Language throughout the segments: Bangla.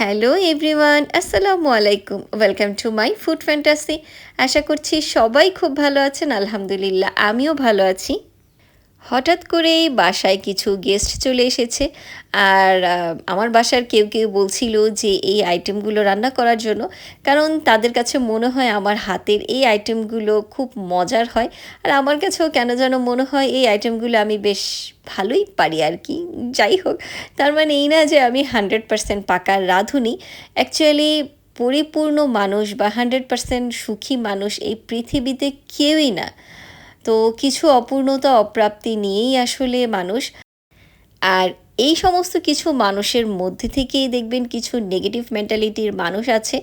হ্যালো এভরিওয়ান আসসালামু আলাইকুম welcome to my food fantasy আশা করছি সবাই খুব ভালো আছেন, আলহামদুলিল্লাহ। আমিও ভালো আছি। হঠাৎ করেই বাসায় কিছু গেস্ট চলে এসেছে। আর আমার বাসার কেউ কেউ বলছিল যে এই আইটেমগুলো রান্না করার জন্য, কারণ তাদের কাছে মনে হয় আমার হাতের এই আইটেমগুলো খুব মজার হয়। আর আমার কাছেও কেন যেন মনে হয় এই আইটেমগুলো আমি বেশ ভালোই পারি আর কি। যাই হোক, তার মানে এই না যে আমি হান্ড্রেড পারসেন্ট পাকার রাঁধুনি, অ্যাকচুয়ালি পরিপূর্ণ মানুষ বা হান্ড্রেড পারসেন্ট সুখী মানুষ এই পৃথিবীতে কেউই না। তো কিছু অপূর্ণতা, অপ্রাপ্তি নিয়েই আসলে মানুষ। আর এই সমস্ত কিছু মানুষের মধ্যে থেকেই দেখবেন কিছু নেগেটিভ মেন্টালিটির মানুষ আছে।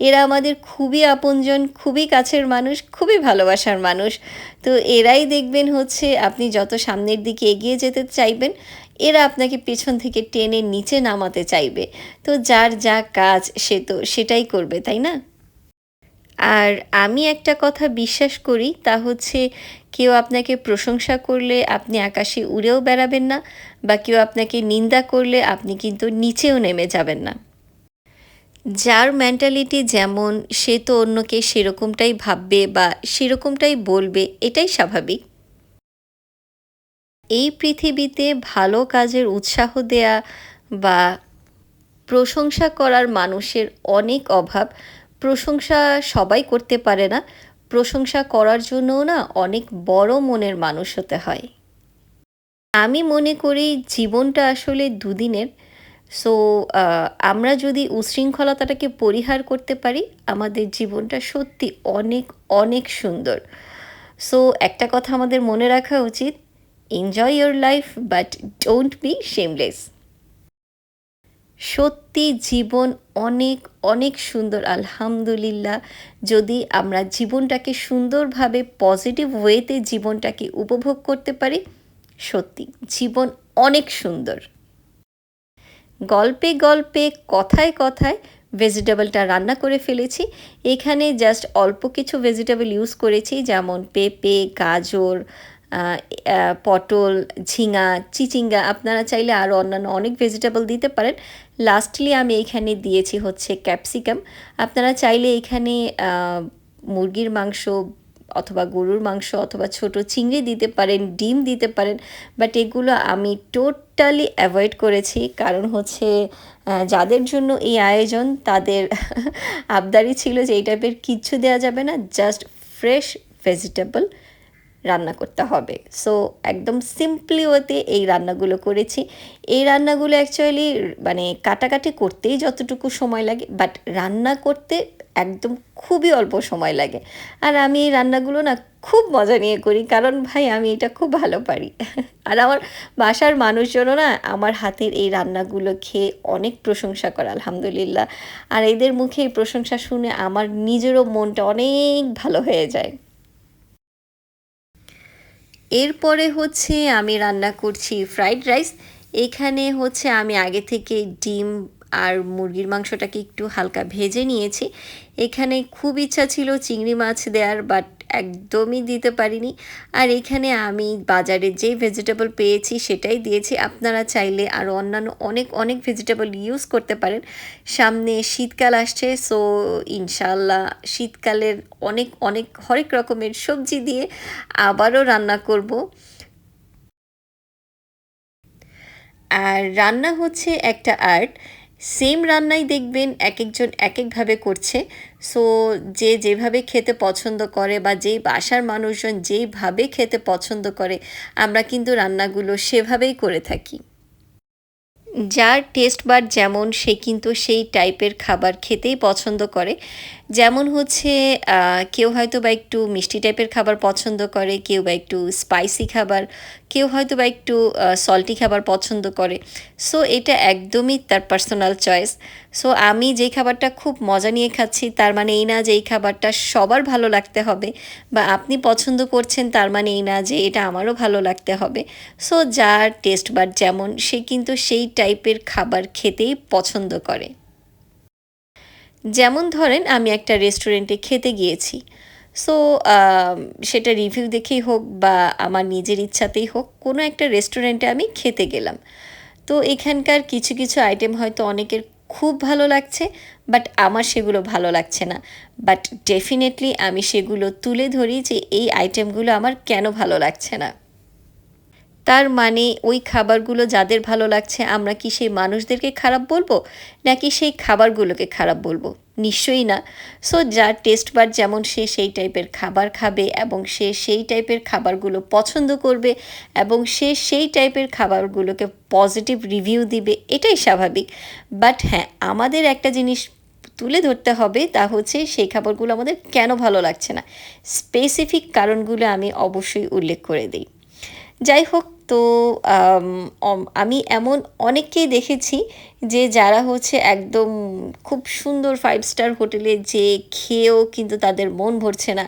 এরা আমাদের খুবই আপনজন, খুবই কাছের মানুষ, খুবই ভালোবাসার মানুষ। তো এরাই দেখবেন হচ্ছে আপনি যত সামনের দিকে এগিয়ে যেতে চাইবেন, এরা আপনাকে পেছন থেকে টেনে নিচে নামাতে চাইবে। তো যার যা কাজ সে তো সেটাই করবে, তাই না? আর আমি একটা কথা বিশ্বাস করি, তা হচ্ছে কেউ আপনাকে প্রশংসা করলে আপনি আকাশে উড়েও বেড়াবেন না বা কেউ আপনাকে নিন্দা করলে আপনি কিন্তু নিচেও নেমে যাবেন না। যার মেন্টালিটি যেমন, সে তো অন্যকে সেরকমটাই ভাববে বা সেরকমটাই বলবে, এটাই স্বাভাবিক। এই পৃথিবীতে ভালো কাজের উৎসাহ দেয়া বা প্রশংসা করার মানুষের অনেক অভাব প্রশংসা সবাই করতে পারে না। প্রশংসা করার জন্যও না অনেক বড় মনের মানুষ হতে হয়। আমি মনে করি জীবনটা আসলে দুদিনের। সো আমরা যদি উশৃঙ্খলতাটাকে পরিহার করতে পারি, আমাদের জীবনটা সত্যি অনেক অনেক সুন্দর। সো একটা কথা আমাদের মনে রাখা উচিত enjoy your life but don't be shameless সত্যি জীবন অনেক অনেক সুন্দর, আলহামদুলিল্লাহ। যদি আমরা জীবনটাকে সুন্দরভাবে পজিটিভ ওয়েতে জীবনটাকে উপভোগ করতে পারি, সত্যি জীবন অনেক সুন্দর। গল্পে গল্পে, কথায় কথায় ভেজিটেবলটা রান্না করে ফেলেছি। এখানে জাস্ট অল্প কিছু ভেজিটেবল ইউজ করেছি, যেমন পেঁপে, গাজর পটল, ঝিঙা, চিচিঙ্গা, আপনারা চাইলে আরও অন্যান্য অনেক ভেজিটেবল দিতে পারেন। লাস্টলি আমি এখানে দিয়েছি হচ্ছে ক্যাপসিকাম আপনারা চাইলে এখানে মুরগির মাংস অথবা গরুর মাংস অথবা ছোট চিংড়ি দিতে পারেন, ডিম দিতে পারেন বাট এগুলো আমি টোটালি অ্যাভয়েড করেছি। কারণ হচ্ছে যাদের জন্য এই আয়োজন, তাদের আবদারি ছিল যে এই টাইপের কিচ্ছু দেওয়া যাবে না জাস্ট ফ্রেশ ভেজিটেবল রান্না করতে হবে। সো একদম সিম্পলি ওতে এই রান্নাগুলো করেছি। এই রান্নাগুলো অ্যাকচুয়ালি মানে কাটাকাটি করতেই যতটুকু সময় লাগে বাট রান্না করতে একদম খুবই অল্প সময় লাগে। আর আমি এই রান্নাগুলো না খুব মজা নিয়ে করি, কারণ ভাই আমি এটা খুব ভালো পারি। আর আমার বাসার মানুষজনও না আমার হাতের এই রান্নাগুলো খেয়ে অনেক প্রশংসা করে, আলহামদুলিল্লাহ। আর এদের মুখে এই প্রশংসা শুনে আমার নিজেরও মনটা অনেক ভালো হয়ে যায়। এরপরে হচ্ছে আমি রান্না করছি ফ্রাইড রাইস এখানে হচ্ছে আমি আগে থেকে ডিম আর মুরগির মাংসটাকে একটু হালকা ভেজে নিয়েছি। এখানে খুব ইচ্ছা ছিল চিংড়ি মাছ দেওয়ার বাট একদমই দিতে পারিনি। আর এখানে আমি বাজারে যে ভেজিটেবল পেয়েছি সেটাই দিয়েছি। আপনারা চাইলে আরও অন্যান্য অনেক অনেক ভেজিটেবল ইউজ করতে পারেন। সামনে শীতকাল আসছে সো ইনশাল্লাহ শীতকালের অনেক অনেক, হরেক রকমের সবজি দিয়ে আবারও রান্না করব। আর রান্না হচ্ছে একটা আর্ট সেম রান্নাই দেখবেন এক একজন এক একভাবে করছে। সো যে যেভাবে খেতে পছন্দ করে বা যেই বাসার মানুষজন যেইভাবে খেতে পছন্দ করে, আমরা কিন্তু রান্নাগুলো সেভাবেই করে থাকি। যার টেস্ট বার যেমন, সে কিন্তু সেই টাইপের খাবার খেতেই পছন্দ করে। যেমন হচ্ছে কেউ হয়তো বা একটু মিষ্টি টাইপের খাবার পছন্দ করে, কেউ বা একটু স্পাইসি খাবার, কেউ হয়তো বা একটু সল্টি খাবার পছন্দ করে। সো এটা একদমই তার পার্সোনাল চয়েস সো আমি যে খাবারটা খুব মজা নিয়ে খাচ্ছি, তার মানে এই না যে এই খাবারটা সবার ভালো লাগতে হবে, বা আপনি পছন্দ করছেন, তার মানে এই না যে এটা আমারও ভালো লাগতে হবে। সো যার টেস্ট বার যেমন, সে কিন্তু সেই টাইপের খাবার খেতেই পছন্দ করে। যেমন ধরেন, আমি একটা রেস্টুরেন্টে খেতে গিয়েছি। সো সেটা রিভিউ দেখেই হোক বা আমার নিজের ইচ্ছাতেই হোক, কোনো একটা রেস্টুরেন্টে আমি খেতে গেলাম। তো এখানকার কিছু কিছু আইটেম হয়তো অনেকের খুব ভালো লাগছে বাট আমার সেগুলো ভালো লাগছে না। বাট ডেফিনেটলি আমি সেগুলো তুলে ধরি যে এই আইটেমগুলো আমার কেন ভালো লাগছে না। তার মানে ওই খাবারগুলো যাদের ভালো লাগছে, আমরা কি সেই মানুষদেরকে খারাপ বলব? নাকি সেই খাবারগুলোকে খারাপ বলব? নিশ্চয়ই না। সো যার টেস্ট বার যেমন সে সেই টাইপের খাবার খাবে এবং সে সেই টাইপের খাবারগুলো পছন্দ করবে এবং সে সেই টাইপের খাবারগুলোকে পজিটিভ রিভিউ দিবে, এটাই স্বাভাবিক। বাট হ্যাঁ আমাদের একটা জিনিস তুলে ধরতে হবে, তা হচ্ছে সেই খাবারগুলো আমাদের কেন ভালো লাগছে না? স্পেসিফিক কারণগুলো আমি অবশ্যই উল্লেখ করে দিই। যাই হোক তো, আমি এমন অনেককেই দেখেছি যে যারা হচ্ছে একদম খুব সুন্দর ফাইভ স্টার হোটেলে যে খেয়েও কিন্তু তাদের মন ভরছে না।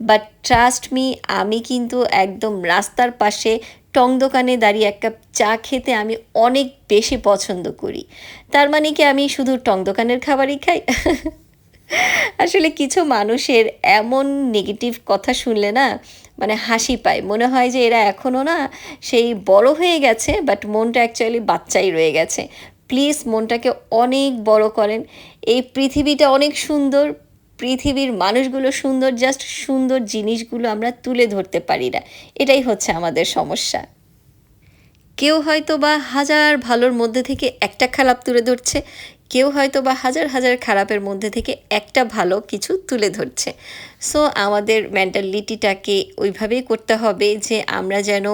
বাট ট্রাস্ট মি আমি কিন্তু একদম রাস্তার পাশে টং দোকানে দাঁড়িয়ে এক কাপ চা খেতে আমি অনেক বেশি পছন্দ করি। তার মানে কি আমি শুধু টং দোকানের খাবারই খাই? আসলে কিছু মানুষের এমন নেগেটিভ কথা শুনলে না মানে হাসি পায়। মনে হয় যে এরা এখনও না সেই বড় হয়ে গেছে বাট মনটা অ্যাকচুয়ালি বাচ্চাই রয়ে গেছে। প্লিজ মনটাকে অনেক বড় করেন। এই পৃথিবীটা অনেক সুন্দর, পৃথিবীর মানুষগুলো সুন্দর জাস্ট সুন্দর জিনিসগুলো আমরা তুলে ধরতে পারি না। এটাই হচ্ছে আমাদের সমস্যা। কেউ হয়তো বা হাজার ভালোর মধ্যে থেকে একটা খারাপ তুলে ধরছে কেউ হয়তো বা হাজার হাজার খারাপের মধ্যে থেকে একটা ভালো কিছু তুলে ধরছে। সো আমাদের মেন্টালিটিটাকে ওইভাবেই করতে হবে যে, আমরা যেন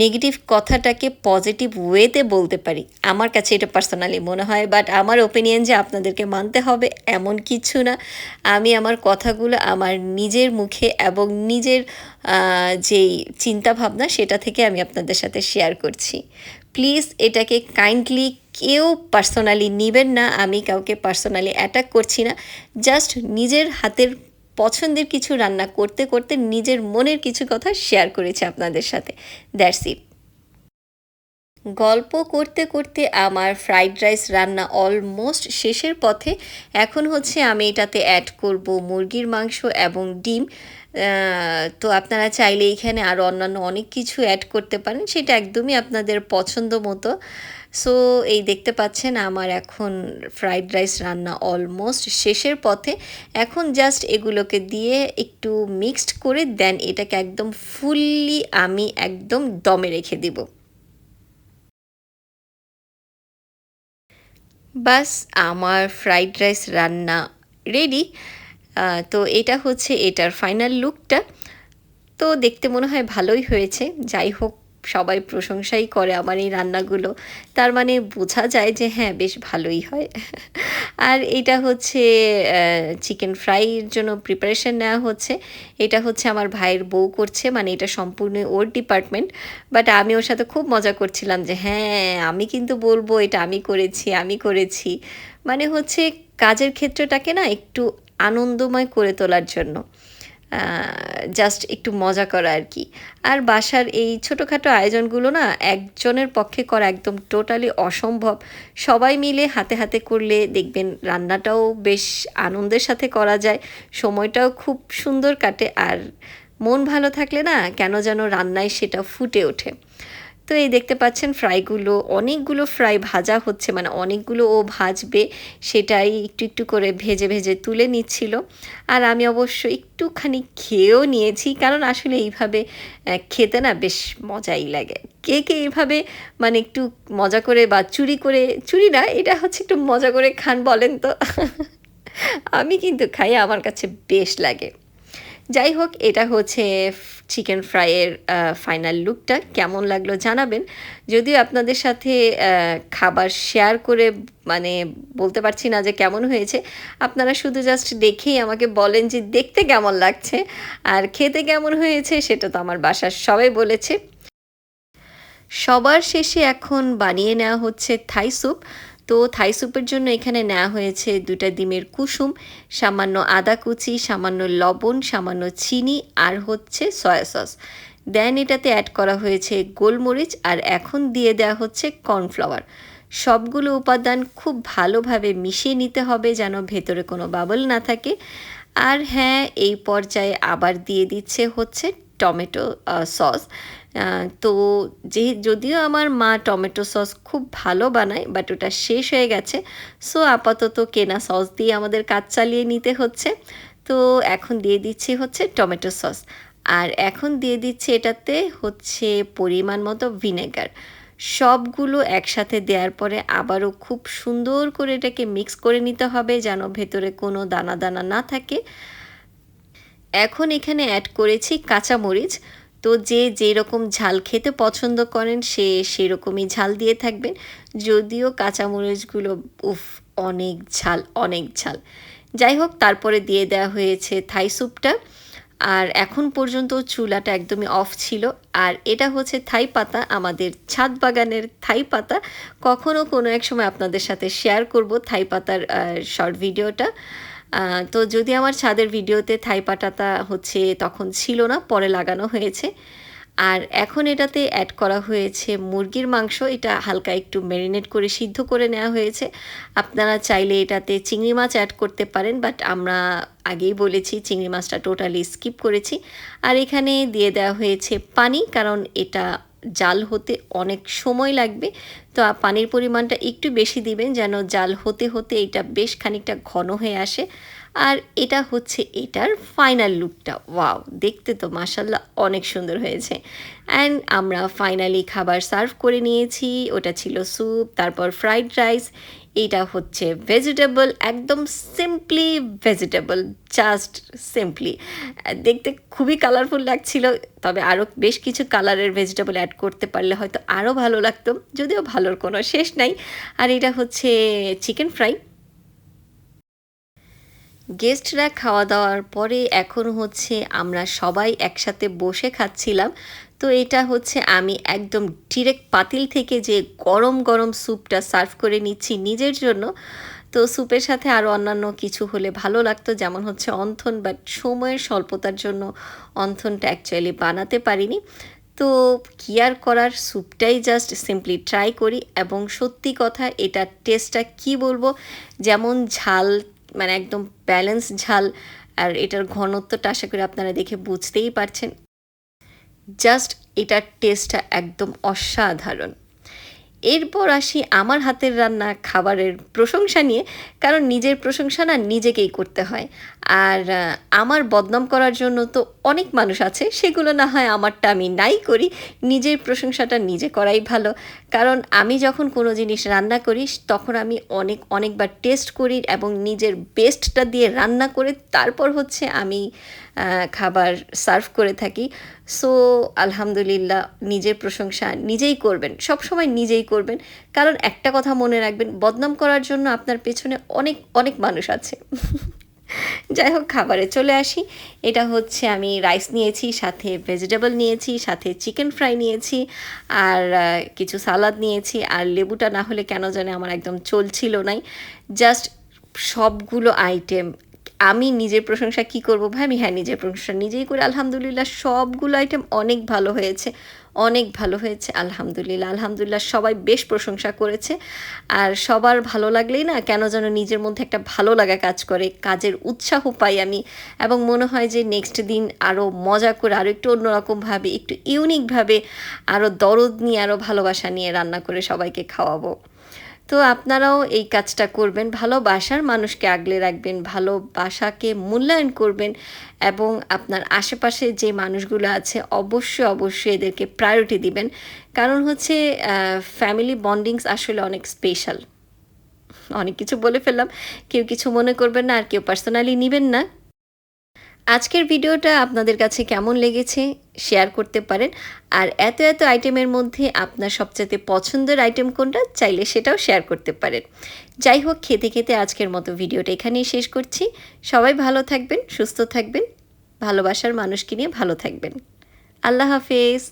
নেগেটিভ কথাটাকে পজিটিভ ওয়েতে বলতে পারি। আমার কাছে এটা পার্সোনালি মনে হয় বাট আমার ওপিনিয়ন যে আপনাদেরকে মানতে হবে এমন কিছু না। আমি আমার কথাগুলো আমার নিজের মুখে এবং নিজের যেই চিন্তাভাবনা সেটা থেকে আমি আপনাদের সাথে শেয়ার করছি। প্লিজ এটাকে কাইন্ডলি কেউ পার্সোনালি নেবেন না, আমি কাউকে পার্সোনালি অ্যাটাক করছি না। জাস্ট নিজের হাতের পছন্দের কিছু রান্না করতে করতে নিজের মনের কিছু কথা শেয়ার করেছি আপনাদের সাথে। দ্যাটস ইট গল্প করতে করতে আমার ফ্রাইড রাইস রান্না অলমোস্ট শেষের পথে। এখন হচ্ছে আমি এটাতে অ্যাড করব মুরগির মাংস এবং ডিম। তো আপনারা চাইলে এখানে আরও অন্যান্য অনেক কিছু অ্যাড করতে পারেন, সেটা একদমই আপনাদের পছন্দ মতো। সো এই দেখতে পাচ্ছেন আমার এখন ফ্রাইড রাইস রান্না অলমোস্ট শেষের পথে। এখন জাস্ট এগুলোকে দিয়ে একটু মিক্সড করে দেন এটাকে একদম ফুললি আমি একদম দমে রেখে দিব। বাস, আমার ফ্রাইড রাইস রান্না রেডি তো এটা হচ্ছে এটার ফাইনাল লুকটা তো দেখতে মনে হয় ভালোই হয়েছে। যাই হোক সবাই প্রশংসাই করে আমার এই রান্নাগুলো। তার মানে বোঝা যায় যে হ্যাঁ বেশ ভালোই হয়। আর এটা হচ্ছে চিকেন ফ্রাইয়ের জন্য প্রিপারেশন নেওয়া হচ্ছে। এটা হচ্ছে আমার ভাইয়ের বউ করছে মানে এটা সম্পূর্ণ ওর ডিপার্টমেন্ট বাট আমি ওর সাথে খুব মজা করছিলাম যে হ্যাঁ আমি কিন্তু বলব এটা আমি করেছি আমি করেছি। মানে হচ্ছে কাজের ক্ষেত্রটাকে না একটু আনন্দময় করে তোলার জন্য। জাস্ট একটু মজা করা আর কি। আর বাসার এই ছোটোখাটো আয়োজনগুলো না একজনের পক্ষে করা একদম টোটালি অসম্ভব। সবাই মিলে হাতে হাতে করলে দেখবেন রান্নাটাও বেশ আনন্দের সাথে করা যায়, সময়টাও খুব সুন্দর কাটে। আর মন ভালো থাকলে না কেন যেন রান্নায় সেটা ফুটে ওঠে। তো এই দেখতে পাচ্ছেন ফ্রাইগুলো, অনেকগুলো ফ্রাই ভাজা হচ্ছে মানে অনেকগুলো ও ভাজবে, সেটাই একটু একটু করে ভেজে ভেজে তুলে নিচ্ছিল। আর আমি অবশ্য একটুখানি খেয়েও নিয়েছি, কারণ আসলে এইভাবে খেতে না বেশ মজাই লাগে। কে কে এইভাবে মানে একটু মজা করে বা চুরি করে, চুরি না, এটা হচ্ছে একটু মজা করে খান বলেন তো। আমি কিন্তু খাই, আমার কাছে বেশ লাগে। যাই হোক এটা হচ্ছে চিকেন ফ্রাইয়ের ফাইনাল লুকটা কেমন লাগল জানাবেন। যদিও আপনাদের সাথে খাবার শেয়ার করে মানে বলতে পারছি না যে কেমন হয়েছে। আপনারা শুধু জাস্ট দেখেই আমাকে বলেন যে দেখতে কেমন লাগছে। আর খেতে কেমন হয়েছে সেটা তো আমার বাসার সবাই বলেছে। সবার শেষে এখন বানিয়ে নেওয়া হচ্ছে থাই স্যুপ। তো থাই স্যুপের জন্য এখানে নেওয়া হয়েছে দুটা ডিমের কুসুম, সামান্য আদা কুচি, সামান্য লবণ, সামান্য চিনি আর হচ্ছে সয়া সস। দেন এটাতে অ্যাড করা হয়েছে গোলমরিচ আর এখন দিয়ে দেওয়া হচ্ছে কর্নফ্লাওয়ার। সবগুলো উপাদান খুব ভালোভাবে মিশিয়ে নিতে হবে যেন ভেতরে কোনো বাবল না থাকে। আর হ্যাঁ এই পর্যায়ে আবার দিয়ে দিচ্ছে হচ্ছে টমেটো সস তো যে যদিও আমার মা টমেটো সস খুব ভালো বানায় বাট ওটা শেষ হয়ে গেছে। সো আপাতত কেনা সস দিয়ে আমাদের কাজ চালিয়ে নিতে হচ্ছে। তো এখন দিয়ে দিচ্ছি হচ্ছে টমেটো সস। আর এখন দিয়ে দিচ্ছি এটাতে হচ্ছে পরিমাণ মতো ভিনেগার। সবগুলো একসাথে দেওয়ার পরে আবারও খুব সুন্দর করে এটাকে মিক্স করে নিতে হবে যেন ভেতরে কোনো দানা দানা না থাকে। এখন এখানে অ্যাড করেছি কাঁচামরিচ। তো যে যেরকম ঝাল খেতে পছন্দ করেন, সে সেরকমই ঝাল দিয়ে থাকবেন। যদিও কাঁচামরিচগুলো, উফ, অনেক ঝাল অনেক ঝাল। যাই হোক, তারপরে দিয়ে দেওয়া হয়েছে থাই স্যুপটা। আর এখন পর্যন্ত চুলাটা একদমই অফ ছিল। আর এটা হচ্ছে থাই পাতা, আমাদের ছাদ বাগানের থাই পাতা। কখনো কোনো এক সময় আপনাদের সাথে শেয়ার করব থাই পাতার শর্ট ভিডিওটা। তো যদি আমার ছাদের ভিডিওতে থাই পাতাটা হচ্ছে তখন ছিল না, পরে লাগানো হয়েছে। আর এখন এটাতে অ্যাড করা হয়েছে মুরগির মাংস, এটা হালকা একটু ম্যারিনেট করে সিদ্ধ করে নেওয়া হয়েছে। আপনারা চাইলে এটাতে চিংড়ি মাছ অ্যাড করতে পারেন বাট আমরা আগেই বলেছি চিংড়ি মাছটা টোটালি স্কিপ করেছি। আর এখানে দিয়ে দেওয়া হয়েছে পানি, কারণ এটা জাল হতে অনেক সময় লাগবে। তো পানির পরিমাণটা একটু বেশি দিবেন যেন জাল হতে হতে এটা বেশ খানিকটা ঘন হয়ে আসে। আর এটা হচ্ছে এটার ফাইনাল লুকটা ওয়াও দেখতে তো মাসাল্লাহ অনেক সুন্দর হয়েছে। অ্যান্ড আমরা ফাইনালি খাবার সার্ভ করে নিয়েছি। ওটা ছিল স্যুপ তারপর ফ্রাইড রাইস এটা হচ্ছে ভেজিটেবল একদম সিম্পলি ভেজিটেবল জাস্ট সিম্পলি দেখতে খুবই কালারফুল লাগছিল, তবে আরও বেশ কিছু কালারের ভেজিটেবল অ্যাড করতে পারলে হয়তো আরও ভালো লাগতো, যদিও ভালোর কোনো শেষ নাই। আর এটা হচ্ছে চিকেন ফ্রাই গেস্টরা খাওয়া দাওয়ার পরে এখন হচ্ছে আমরা সবাই একসাথে বসে খাচ্ছিলাম। তো এটা হচ্ছে আমি একদম ডিরেক্ট পাতিল থেকে যে গরম গরম স্যুপটা সার্ভ করে নিচ্ছি নিজের জন্য। তো স্যুপের সাথে আরও অন্যান্য কিছু হলে ভালো লাগতো, যেমন হচ্ছে অন্থন বাট সময়ের স্বল্পতার জন্য অন্থনটা অ্যাকচুয়ালি বানাতে পারিনি। তো কি আর করার, স্যুপটাই জাস্ট সিম্পলি ট্রাই করি এবং সত্যি কথা এটা টেস্টটা কি বলব, যেমন ঝাল মানে একদম ব্যালেন্স ঝাল, আর এটার ঘনত্বটা আশা করি আপনারা দেখে বুঝতেই পারছেন। জাস্ট এটার টেস্টটা একদম অসাধারণ। এরপর আসি আমার হাতের রান্না খাবারের প্রশংসা নিয়ে, কারণ নিজের প্রশংসা না নিজেকেই করতে হয়। আর আমার বদনাম করার জন্য তো অনেক মানুষ আছে, সেগুলো না হয় আমারটা আমি নাই করি, নিজের প্রশংসাটা নিজে করাই ভালো। কারণ আমি যখন কোনো জিনিস রান্না করি, তখন আমি অনেক, অনেকবার টেস্ট করি এবং নিজের বেস্টটা দিয়ে রান্না করে তারপর হচ্ছে আমি খাবার সার্ভ করে থাকি। সো আলহামদুলিল্লাহ নিজের প্রশংসা নিজেই করবেন সব সময় নিজেই করবেন। কারণ একটা কথা মনে রাখবেন, বদনাম করার জন্য আপনার পেছনে অনেক অনেক মানুষ আছে। যাই হোক, খাবারে চলে আসি। এটা হচ্ছে আমি রাইস নিয়েছি, সাথে ভেজিটেবল নিয়েছি, সাথে চিকেন ফ্রাই নিয়েছি, আর কিছু সালাদ নিয়েছি। আর লেবুটা না হলে কেন জানে আমার একদম চলছিল নাই। জাস্ট সবগুলো আইটেম আমি নিজের প্রশংসা কি করব ভাই? আমি হ্যাঁ নিজের প্রশংসা নিজেই করি। আলহামদুলিল্লাহ সবগুলো আইটেম অনেক ভালো হয়েছে। অনেক ভালো হয়েছে, আলহামদুলিল্লাহ। আলহামদুলিল্লাহ, সবাই বেশ প্রশংসা করেছে। আর সবার ভালো লাগলেই না কেন যেন নিজের মধ্যে একটা ভালো লাগা কাজ করে, কাজের উৎসাহ পাই আমি। এবং মনে হয় যে নেক্সট দিন আরও মজা করে আরও একটু অন্যরকমভাবে একটু ইউনিকভাবে আরও দরদ নিয়ে আরও ভালোবাসা নিয়ে রান্না করে সবাইকে খাওয়াবো। তো আপনারাও এই কাজটা করবেন ভালোবাসার মানুষকে আগলে রাখবেন ভালোবাসাকে মূল্যায়ন করবেন এবং আপনার আশেপাশে যে মানুষগুলো আছে অবশ্যই অবশ্যই এদেরকে প্রায়োরিটি দিবেন। কারণ হচ্ছে ফ্যামিলি বন্ডিংস আসলে অনেক স্পেশাল অনেক কিছু বলে ফেললাম। কেউ কিছু মনে করবেন না, আর কেউ পার্সোনালি নেবেন না। আজকের ভিডিওটা আপনাদের কাছে কেমন লেগেছে শেয়ার করতে পারেন। আর এত এত আইটেমের মধ্যে আপনার সবচেয়ে পছন্দের আইটেম কোনটা চাইলে সেটাও শেয়ার করতে পারেন। যাই হোক, খেতে খেতে আজকের মতো ভিডিওটা এখানেই শেষ করছি। সবাই ভালো থাকবেন, সুস্থ থাকবেন, ভালোবাসার মানুষকে নিয়ে ভালো থাকবেন। আল্লাহ হাফেজ।